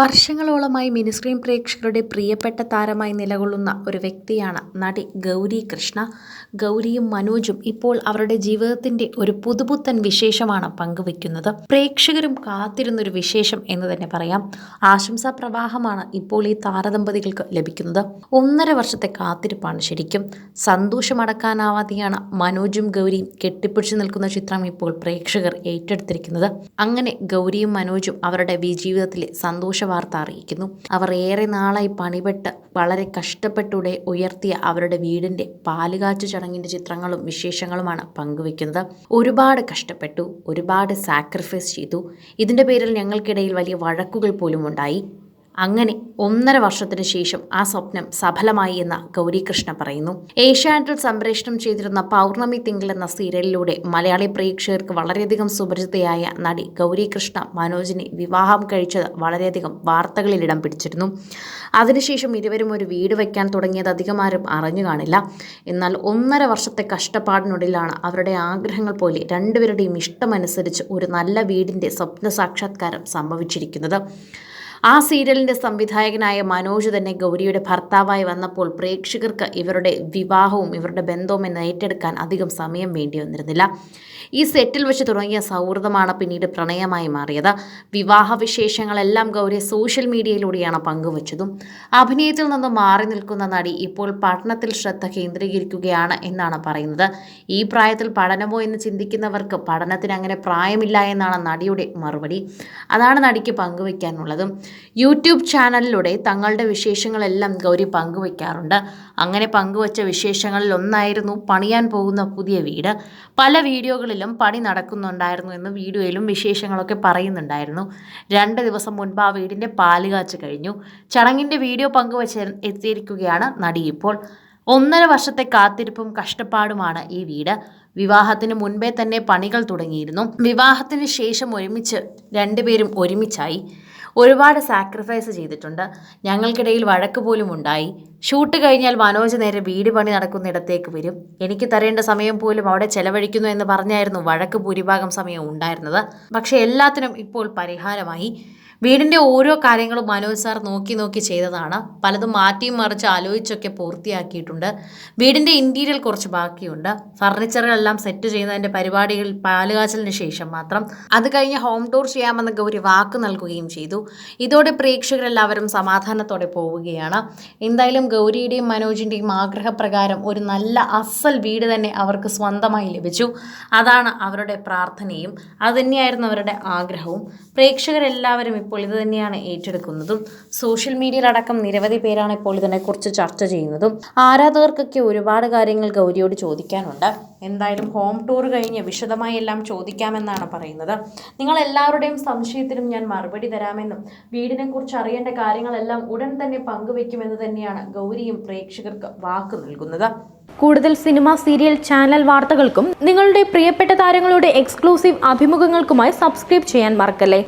വർഷങ്ങളോളമായി mini screen പ്രേക്ഷകരുടെ പ്രിയപ്പെട്ട താരമായി നിലകൊള്ളുന്ന ഒരു വ്യക്തിയാണ് നടി ഗൗരി കൃഷ്ണ. ഗൗരിയും മനോജും ഇപ്പോൾ അവരുടെ ജീവിതത്തിന്റെ ഒരു പുതുപുത്തൻ വിശേഷമാണ് പങ്കുവെക്കുന്നത് പ്രേക്ഷകരും കാത്തിരുന്നൊരു വിശേഷം എന്ന് തന്നെ പറയാം. ആശംസാ പ്രവാഹമാണ് ഇപ്പോൾ ഈ താരദമ്പതികൾക്ക് ലഭിക്കുന്നത്. ഒന്നര വർഷത്തെ കാത്തിരിപ്പാണ് ശരിക്കും. സന്തോഷമടക്കാനാവാതെയാണ് മനോജും ഗൗരിയും കെട്ടിപ്പിടിച്ചു നിൽക്കുന്ന ചിത്രം ഇപ്പോൾ പ്രേക്ഷകർ ഏറ്റെടുത്തിരിക്കുന്നത്. അങ്ങനെ ഗൗരിയും മനോജും അവരുടെ വി- ജീവിതത്തിലെ സന്തോഷ വാർത്ത അറിയിക്കുന്നു. അവർ ഏറെ നാളായി പണിപെട്ട് വളരെ കഷ്ടപ്പെട്ടൂടെ ഉയർത്തിയ അവരുടെ വീടിന്റെ പാലുകാച്ചു ചടങ്ങിന്റെ ചിത്രങ്ങളും വിശേഷങ്ങളുമാണ് പങ്കുവെക്കുന്നത് ഒരുപാട് കഷ്ടപ്പെട്ടു ഒരുപാട് സാക്രിഫൈസ് ചെയ്തു. ഇതിന്റെ പേരിൽ ഞങ്ങൾക്കിടയിൽ വലിയ വഴക്കുകൾ പോലും ഉണ്ടായി. അങ്ങനെ ഒന്നര വർഷത്തിന് ശേഷം ആ സ്വപ്നം സഫലമായി എന്ന് ഗൗരികൃഷ്ണ പറയുന്നു. ഏഷ്യാനെറ്റിൽ സംപ്രേഷണം ചെയ്തിരുന്ന പൗർണമി തിങ്കൾ എന്ന സീരിയലിലൂടെ മലയാളി പ്രേക്ഷകർക്ക് വളരെയധികം സുപരിചിതയായ നടി ഗൗരികൃഷ്ണ മനോജിനെ വിവാഹം കഴിച്ചത് വളരെയധികം വാർത്തകളിൽ ഇടം പിടിച്ചിരുന്നു. അതിനുശേഷം ഇരുവരും ഒരു വീട് വയ്ക്കാൻ തുടങ്ങിയത് അധികം ആരും അറിഞ്ഞു കാണില്ല. എന്നാൽ ഒന്നര വർഷത്തെ കഷ്ടപ്പാടിനുള്ളിലാണ് അവരുടെ ആഗ്രഹങ്ങൾ പോലെ രണ്ടുപേരുടെയും ഇഷ്ടമനുസരിച്ച് ഒരു നല്ല വീടിന്റെ സ്വപ്ന സാക്ഷാത്കാരം സംഭവിച്ചിരിക്കുന്നത്. ആ സീരിയലിന്റെ സംവിധായകനായ മനോജ് തന്നെ ഗൗരിയുടെ ഭർത്താവായി വന്നപ്പോൾ പ്രേക്ഷകർക്ക് ഇവരുടെ വിവാഹവും ഇവരുടെ ബന്ധവും എന്ന് ഏറ്റെടുക്കാൻ അധികം സമയം വേണ്ടി വന്നിരുന്നില്ല. ഈ സെറ്റിൽ വെച്ച് തുടങ്ങിയ സൗഹൃദമാണ് പിന്നീട് പ്രണയമായി മാറിയത്. വിവാഹ വിശേഷങ്ങളെല്ലാം ഗൗരി സോഷ്യൽ മീഡിയയിലൂടെയാണ് പങ്കുവച്ചതും. അഭിനയത്തിൽ നിന്ന് മാറി നിൽക്കുന്ന നടി ഇപ്പോൾ പഠനത്തിൽ ശ്രദ്ധ കേന്ദ്രീകരിക്കുകയാണ് എന്നാണ് പറയുന്നത്. ഈ പ്രായത്തിൽ പഠനമോ എന്ന് ചിന്തിക്കുന്നവർക്ക് പഠനത്തിന് അങ്ങനെ പ്രായമില്ല എന്നാണ് നടിയുടെ മറുപടി. അതാണ് നടിക്ക് പങ്കുവയ്ക്കാനുള്ളതും. യൂട്യൂബ് ചാനലിലൂടെ തങ്ങളുടെ വിശേഷങ്ങളെല്ലാം ഗൗരി പങ്കുവയ്ക്കാറുണ്ട്. അങ്ങനെ പങ്കുവച്ച വിശേഷങ്ങളിൽ ഒന്നായിരുന്നു പണിയാൻ പോകുന്ന പുതിയ വീട്. പല വീഡിയോകളിലും പണി നടക്കുന്നുണ്ടായിരുന്നു എന്ന് വീഡിയോയിലും വിശേഷങ്ങളൊക്കെ പറയുന്നുണ്ടായിരുന്നു. രണ്ട് ദിവസം മുൻപ് ആ വീടിന്റെ പാലുകാച്ച് കഴിഞ്ഞു. ചടങ്ങിന്റെ വീഡിയോ പങ്കുവച്ച് എത്തിയിരിക്കുകയാണ് നടി ഇപ്പോൾ. ഒന്നര വർഷത്തെ കാത്തിരിപ്പും കഷ്ടപ്പാടുമാണ് ഈ വീട്. വിവാഹത്തിന് മുൻപേ തന്നെ പണികൾ തുടങ്ങിയിരുന്നു. വിവാഹത്തിന് ശേഷം ഒരുമിച്ച് രണ്ടുപേരും ഒരുമിച്ചായി. ഒരുപാട് സാക്രിഫൈസ് ചെയ്തിട്ടുണ്ട്. ഞങ്ങൾക്കിടയിൽ വഴക്ക് പോലും ഉണ്ടായി. ഷൂട്ട് കഴിഞ്ഞാൽ മനോജ് നേരെ വീട് പണി നടക്കുന്നിടത്തേക്ക് വരും. എനിക്ക് തരേണ്ട സമയം പോലും അവിടെ ചെലവഴിക്കുന്നു എന്ന് പറഞ്ഞായിരുന്നു വഴക്ക് ഭൂരിഭാഗം സമയം ഉണ്ടായിരുന്നത്. പക്ഷേ എല്ലാത്തിനും ഇപ്പോൾ പരിഹാരമായി. വീടിന്റെ ഓരോ കാര്യങ്ങളും മനോജ് സാർ നോക്കി നോക്കി ചെയ്തതാണ്. പലതും മാറ്റിയും മറിച്ച് ആലോചിച്ചൊക്കെ പൂർത്തിയാക്കിയിട്ടുണ്ട്. വീടിന്റെ ഇന്റീരിയൽ കുറച്ച് ബാക്കിയുണ്ട്. ഫർണിച്ചറുകളെല്ലാം സെറ്റ് ചെയ്യുന്നതിന്റെ പരിപാടികൾ പാലുകാച്ചലിന് ശേഷം മാത്രം. അത് കഴിഞ്ഞ് ഹോം ടൂർ ചെയ്യാമെന്ന് ഗൗരി വാക്ക് നൽകുകയും ചെയ്തു. ഇതോടെ പ്രേക്ഷകരെല്ലാവരും സമാധാനത്തോടെ പോവുകയാണ്. എന്തായാലും ഗൗരിയുടെയും മനോജിന്റെയും ആഗ്രഹപ്രകാരം ഒരു നല്ല അസൽ വീട് തന്നെ അവർക്ക് സ്വന്തമായി ലഭിച്ചു. അതാണ് അവരുടെ പ്രാർത്ഥനയും. അതുതന്നെയായിരുന്നു അവരുടെ ആഗ്രഹവും. പ്രേക്ഷകരെല്ലാവരും ഇപ്പോൾ ഇത് തന്നെയാണ് ഏറ്റെടുക്കുന്നതും. സോഷ്യൽ മീഡിയയിലടക്കം നിരവധി പേരാണ് ഇപ്പോൾ ഇതിനെക്കുറിച്ച് ചർച്ച ചെയ്യുന്നതും. ആരാധകർക്കൊക്കെ ഒരുപാട് കാര്യങ്ങൾ ഗൗരിയോട് ചോദിക്കാനുണ്ട്. എന്തായാലും ഹോം ടൂർ കഴിഞ്ഞ് വിശദമായി എല്ലാം ചോദിക്കാമെന്നാണ് പറയുന്നത്. നിങ്ങൾ എല്ലാവരുടെയും സംശയത്തിനും ഞാൻ മറുപടി തരാമെന്നും വീടിനെക്കുറിച്ച് അറിയേണ്ട കാര്യങ്ങളെല്ലാം ഉടൻ തന്നെ പങ്കുവെക്കുമെന്ന് തന്നെയാണ് ഗൗരിയും പ്രേക്ഷകർക്ക് വാക്ക് നൽകുന്നത്. കൂടുതൽ സിനിമ സീരിയൽ ചാനൽ വാർത്തകൾക്കും നിങ്ങളുടെ പ്രിയപ്പെട്ട താരങ്ങളുടെ എക്സ്ക്ലൂസീവ് അഭിമുഖങ്ങൾക്കുമായി സബ്സ്ക്രൈബ് ചെയ്യാൻ മറക്കല്ലേ?